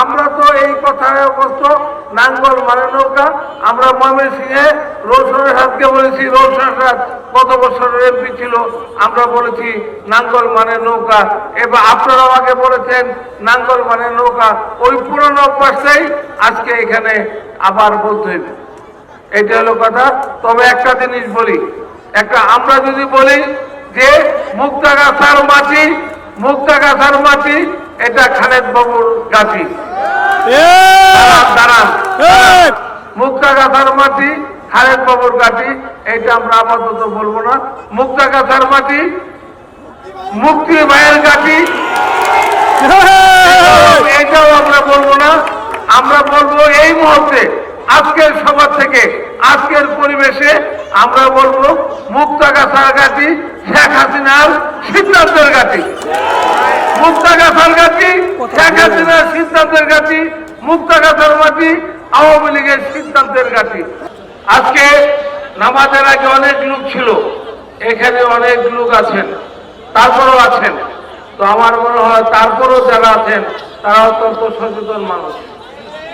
আমরা তো এই কথায় অবস্থ নাঙ্গল মানে নৌকা। আমরা ময়মন সিংহে রোশনের হাতকে বলেছি রোশন হাত কত বছরের এমপি ছিল, আমরা বলেছি নাঙ্গল মানে নৌকা। এবার আপনারাও আগে বলেছেন, নাঙ্গল মানে নৌকা। ওই পুরনো অভ্যাসটাই আজকে এখানে আবার বলতে হইবে। এটা হলো কথা। তবে একটা জিনিস বলি, একটা আমরা যদি বলি যে মুক্তাগাছার মাটি মুক্তাগাছার মাটি এটা খালেদ বাবুর গাছি। দাঁড়ান, মুক্তাগাছার মাটি খালেদ বাবুর গাছি এটা আমরা আপাতত বলব না। মুক্তাগাছার মাটি মুক্তি ভাইয়ের গাছি। এটাও আমরা বলব না। আমরা বলব এই মুহূর্তে আজকের সভা থেকে আজকের পরিবেশে আমরা বলব মুক্তাগাছার গাছি শেখ হাসিনার সিদ্ধান্তের গাছি। মুক্তাগাছার গাছি শেখ হাসিনার সিদ্ধান্তের গাছি মুক্তাগাছার মাটি আওয়ামী লীগের সিদ্ধান্তের গাছি। আজকে নামাজের আগে অনেক লোক ছিল এখানে অনেক লোক আছেন তারপরও আছেন। তো আমার মনে হয় তারপরও যারা আছেন তারা অত্যন্ত সচেতন মানুষ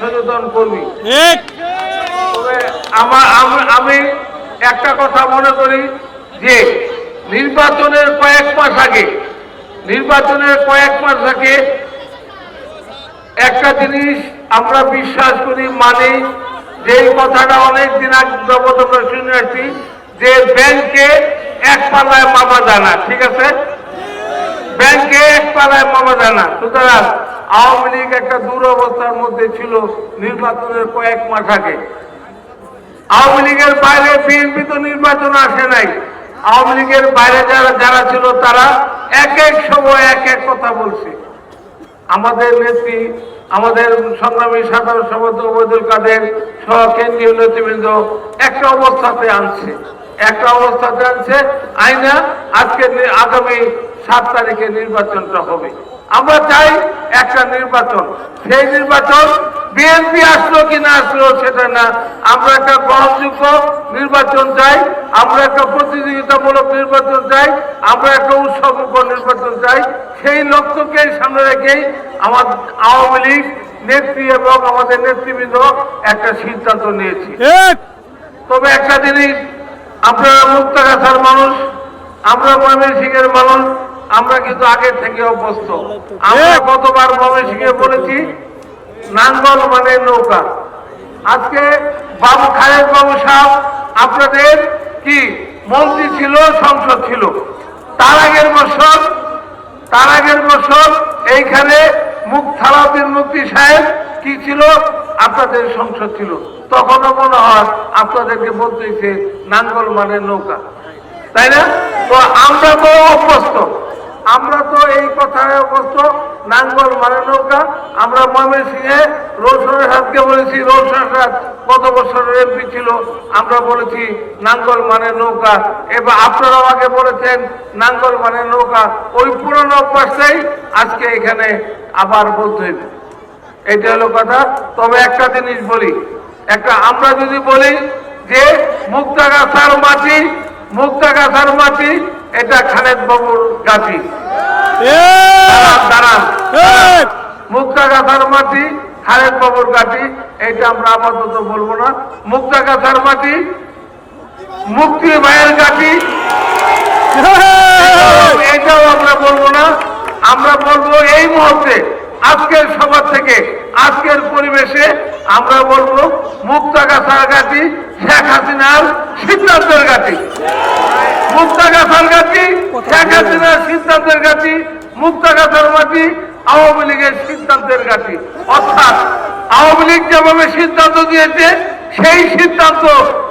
সচেতন কর্মী। তবে আমার আমি- আমি একটা কথা মনে করি যে নির্বাচনের কয়েক মাস আগে নির্বাচনের কয়েক মাস আগে একটা জিনিস আমরা বিশ্বাস করি, মানি, যে কথাটা অনেক দিন আগে যাবত আমরা শুনে আসছি, যে ব্যাংকে এক পাল্লায় মামা জানা ঠিক আছে? ব্যাংকে এক পালায় মামা জানা সুতরাং আওয়ামী লীগ একটা দুরবস্থার মধ্যে ছিল নির্বাচনের কয়েক মাস আগে। আওয়ামী লীগের বাইরে বিএনপি তো নির্বাচন আসে নাই। আওয়ামী লীগের বাইরে যারা যারা ছিল তারা এক এক সময় এক এক কথা বলছে। আমাদের নেত্রী, আমাদের সংগ্রামী সাধারণ সভাপতি ওবায়দুল কাদের সহ কেন্দ্রীয় নেতৃবৃন্দ একটা অবস্থাতে আনছে। একটা অবস্থাতে আনছে, আইনা আজকে আগামী সাত তারিখে নির্বাচনটা হবে। আমরা চাই একটা নির্বাচন। সেই নির্বাচন বিএনপি আসলো কি না আসলো সেটা না। আমরা একটা গ্রহণযোগ্য নির্বাচন চাই আমরা একটা প্রতিযোগিতামূলক নির্বাচন চাই আমরা একটা উৎসবমুখর নির্বাচন চাই। সেই লক্ষ্যকে সামনে রেখেই আমাদের আওয়ামী লীগ নেত্রী এবং আমাদের নেতৃবৃন্দ একটা সিদ্ধান্ত নিয়েছি। তবে একটা জিনিস আপনারা মুক্তাগাছার মানুষ আমরা ময়মনসিংহের মানুষ আমরা কিন্তু আগের থেকে অভ্যস্ত। আমরা গতবার ময়মনসিংহে বলেছি নাঙ্গল মানে নৌকা। আজকে বাবু খালেদ বাবু সাহেব আপনাদের কি মন্ত্রী ছিল, সংসদ ছিল? তার আগের বছর, তার আগের বছর এইখানে মুখ সালাউদ্দিন মুক্তি সাহেব কি ছিল? আপনাদের সংসদ ছিল। তখনও মনে হয় আপনাদেরকে বলতেছে নাঙ্গল মানে নৌকা। তাই না? তো আমরা তো অভ্যস্ত। আমরা তো এই কথায় অভ্যস্ত, নাঙ্গল মানে নৌকা। আমরা ময়মন সিংহে রোশনের হাতকে বলেছি রোশন হাত কত বছরের এমপি ছিল, আমরা বলেছি নাঙ্গল মানে নৌকা। এবার আপনারা আমাকে বলেছেন, নাঙ্গল মানে নৌকা। ওই পুরনো অভ্যাসটাই আজকে এখানে আবার বলতে হইবে। এটা হলো কথা। তবে একটা জিনিস বলি, একটা আমরা যদি বলি যে মুক্তাগাছার মাটি মুক্তাগাছার মাটি এটা খালেদ বাবুর গাছি। দাঁড়ান, মুক্তাগাছার মাটি খালেদ বাবুর গাছি এটা আমরা আপাতত বলব না। মুক্তাগাছার মাটি মুক্তি ভাইয়ের গাছি। এটাও আমরা বলব না। আমরা বলব এই মুহূর্তে আজকের সভা থেকে আজকের পরিবেশে আমরা বলব মুক্তাগাছার গাছি শেখ হাসিনার সিদ্ধান্তের গাছি। মুক্তাগাছার গাছি শেখ হাসিনার সিদ্ধান্তের গাছি মুক্তাগাছার মাটি আওয়ামী লীগের সিদ্ধান্তের গাছি অর্থাৎ আওয়ামী লীগ যেভাবে সিদ্ধান্ত দিয়েছে সেই সিদ্ধান্ত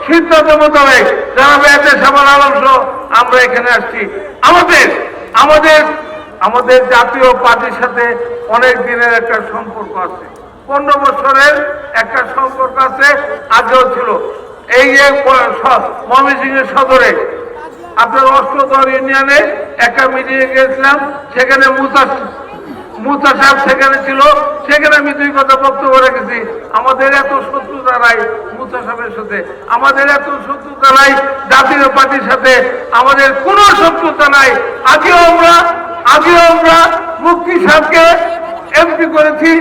সিদ্ধান্ত মোতাবেক যারা বেড়াতে সামান আলম আমরা এখানে আসছি। আমাদের আমাদের আমাদের জাতীয় পার্টির সাথে অনেক দিনের একটা সম্পর্ক আছে। পনেরো বছরের একটা সম্পর্ক আছে আগেও ছিল। এই যে ময়মনসিংহের সদরে আপনার অষ্টদর ইউনিয়নে একটা মিটিংয়ে গেছিলাম সেখানে মুসা মুসা সাহেব সেখানে ছিল, সেখানে আমি দুই কথা বক্তব্য রেখেছি। আমাদের এত শত্রুতা নাই মুসা সাহেবের সাথে। আমাদের এত শত্রুতা নাই জাতীয় পার্টির সাথে। আমাদের কোনো শত্রুতা নাই। আগেও আমরা আগেও আমরা মুক্তি সাহেবকে এমপি করেছি,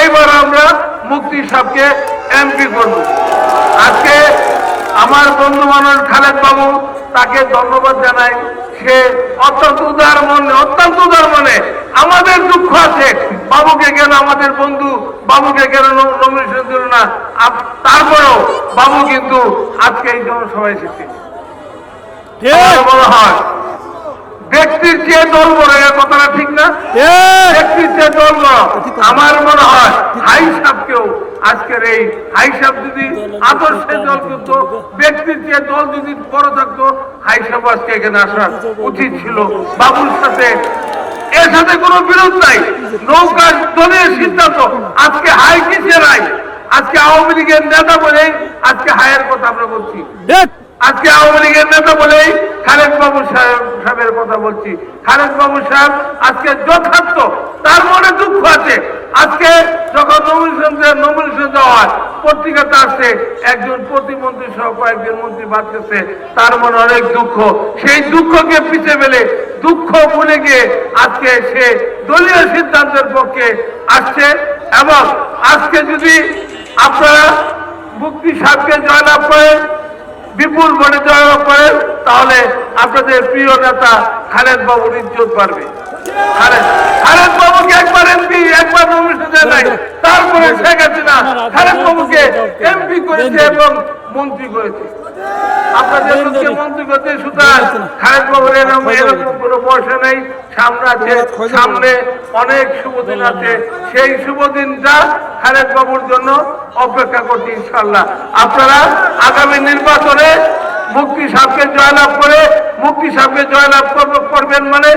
এইবার আমরা মুক্তি সাহকে এমপি করব। আজকে আমার বন্ধু মানুষ খালেদ বাবু তাকে ধন্যবাদ জানাই। সে অত্যন্ত উদার মনে অত্যন্ত উদার মনে আমাদের দুঃখ আছে। বাবুকে কেন আমাদের বন্ধু বাবুকে কেন নমিনেশন দিল না? তারপরেও বাবু কিন্তু আজকে এই জনসভায় এসেছে। মনে হয় ব্যক্তির চেয়ে দল বড় কথাটা ঠিক না? ব্যক্তির চেয়ে দল বড় আমার মনে হয় হাই সাহেবকেও আজকের এই হাই সাহেব যদি আদর্শে দল করতো ব্যক্তির চেয়ে দল যদি বড় থাকতো হাই সাহেব আজকে এখানে আসা উচিত ছিল। বাবুর সাথে এর সাথে কোনো বিরোধ নাই। নৌকার দলের সিদ্ধান্ত আজকে হাই কিসের হাই আজকে আওয়ামী লীগের নেতা বলেই আজকে হায়ের কথা আমরা বলছি। আজকে আওয়ামী লীগের নেতা বলেই খালেদ বাবু সাহেব সাহেবের কথা বলছি। খালেদ বাবু সাহেব আজকে যথার্থ তার মনে দুঃখ আছে। আজকে যখন নমিনেশন নমিনেশন দেওয়া পত্রিকাতে আসছে, একজন প্রতিমন্ত্রী সহ কয়েকজন মন্ত্রী বাদ গেছে তার মনে অনেক দুঃখ। সেই দুঃখকে পিছিয়ে ফেলে, দুঃখ ভুলে গিয়ে আজকে সে দলীয় সিদ্ধান্তের পক্ষে আসছে এবং আজকে যদি আপনারা মুক্তি সাহেবকে জয়লাভ করেন, বিপুল ভোটে জয়লাভ করেন, তাহলে আপনাদের প্রিয় নেতা খালেদ বাবুর ইজ্জত পারবে খালেদ বাবুকে একবার এমপি একবার নমিনেশন দেয় নাই তারপরে শেখ হাসিনা খালেদ বাবুকে এমপি করেছে এবং মন্ত্রী করেছে আপনাদের লোককে মন্ত্রী করতে সুতরাং খালেদ বাবুর এরকম এরকম কোনো বয়সে নেই সামনে আছে সামনে অনেক শুভ দিন আছে সেই শুভ দিনটা খালেদ বাবুর জন্য অপেক্ষা করছি ইনশাল্লাহ আপনারা আগামী নির্বাচনে মুক্তি সাহেবকে জয়লাভ করে মুক্তি সাহেবকে জয়লাভ করব- করবেন মানে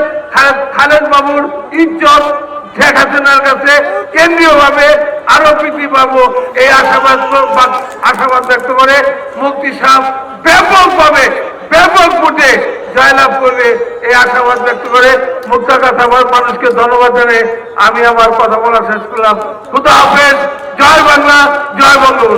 খালেদ বাবুর ইজ্জত শেখ হাসিনার কাছে কেন্দ্রীয় ভাবে আরও বৃদ্ধি পাবো। এই আশাবাদ আশাবাদ ব্যক্ত করে মুক্তি সাহেব ব্যাপকভাবে, ব্যাপক ভোটে জয়লাভ করবে। এই আশাবাদ ব্যক্ত করে মুক্তা কথা মানুষকে ধন্যবাদ জানিয়ে আমি আমার কথা বলা শেষ করলাম। খুদা হাফেজ। জয় বাংলা, জয় বঙ্গবন্ধু।